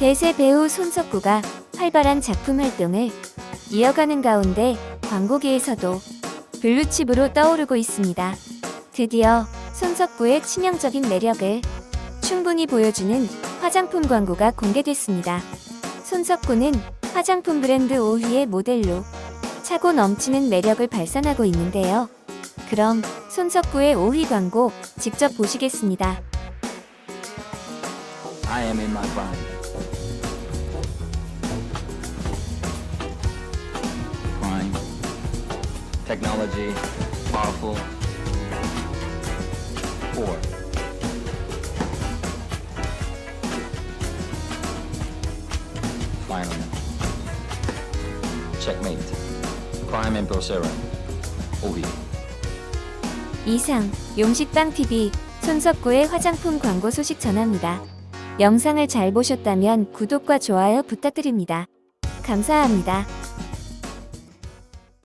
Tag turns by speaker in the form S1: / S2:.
S1: 대세 배우 손석구가 활발한 작품 활동을 이어가는 가운데 광고계에서도 블루칩으로 떠오르고 있습니다. 드디어 손석구의 치명적인 매력을 충분히 보여주는 화장품 광고가 공개됐습니다. 손석구는 화장품 브랜드 5위의 모델로 차고 넘치는 매력을 발산하고 있는데요. 그럼 손석구의 5위 광고 직접 보시겠습니다.
S2: I am in my prime. Technology. Powerful. Four. Final. Checkmate. Prime and Procera. 오비.
S1: 이상 용식빵TV 손석구의 화장품 광고 소식 전합니다. 영상을 잘 보셨다면 구독과 좋아요 부탁드립니다. 감사합니다.